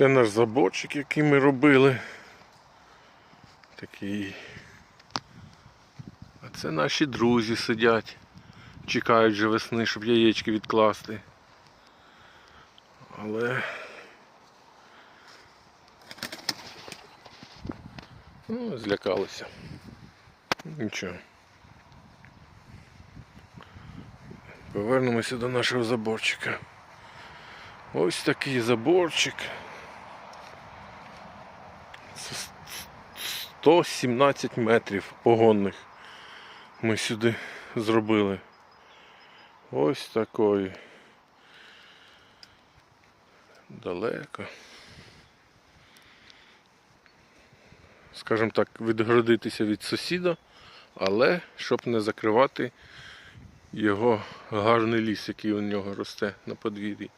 Це наш заборчик, який ми робили. Такий. А це наші друзі сидять. Чекають вже весни, щоб яєчки відкласти. Але. Ну, злякалися. Нічого. Повернемося до нашого заборчика. Ось такий заборчик. Це 117 метрів погонних ми сюди зробили. Ось такої. Далеко. Скажімо так, відгородитися від сусіда, але щоб не закривати його гарний ліс, який у нього росте на подвір'ї.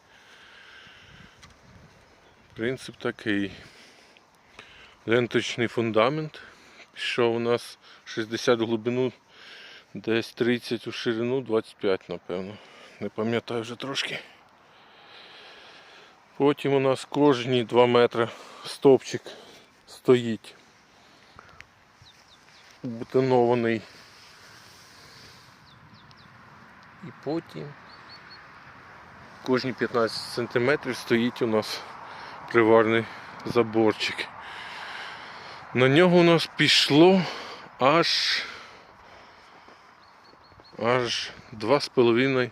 Принцип такий. Ленточний фундамент. Пішов у нас 60 в глибину, десь 30 у ширину, 25, напевно. Не пам'ятаю вже трошки. Потім у нас кожні 2 метри стовпчик стоїть. Бетонований. І потім кожні 15 сантиметрів стоїть у нас приварний заборчик. На нього у нас пішло аж аж 2,5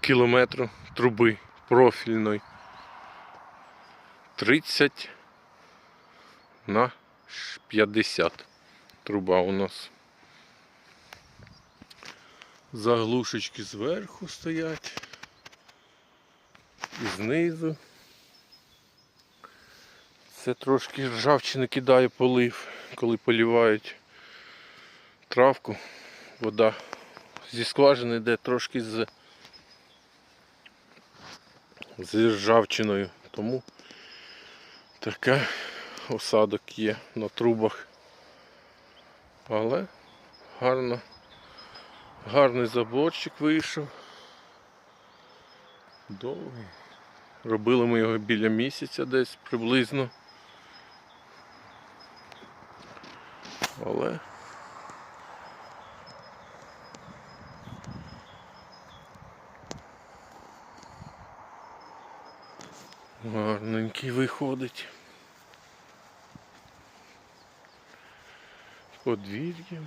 кілометри труби профільної. 30 на 50 труба у нас. Заглушечки зверху стоять і знизу. Це трошки ржавчини кидає полив, коли полівають травку. Вода зі скважини йде трошки з, з ржавчиною. Тому таке осадок є на трубах. Але гарно, гарний заборчик вийшов. Довгий. Робили ми його біля місяця десь приблизно. Але гарненький виходить. Подвір'я.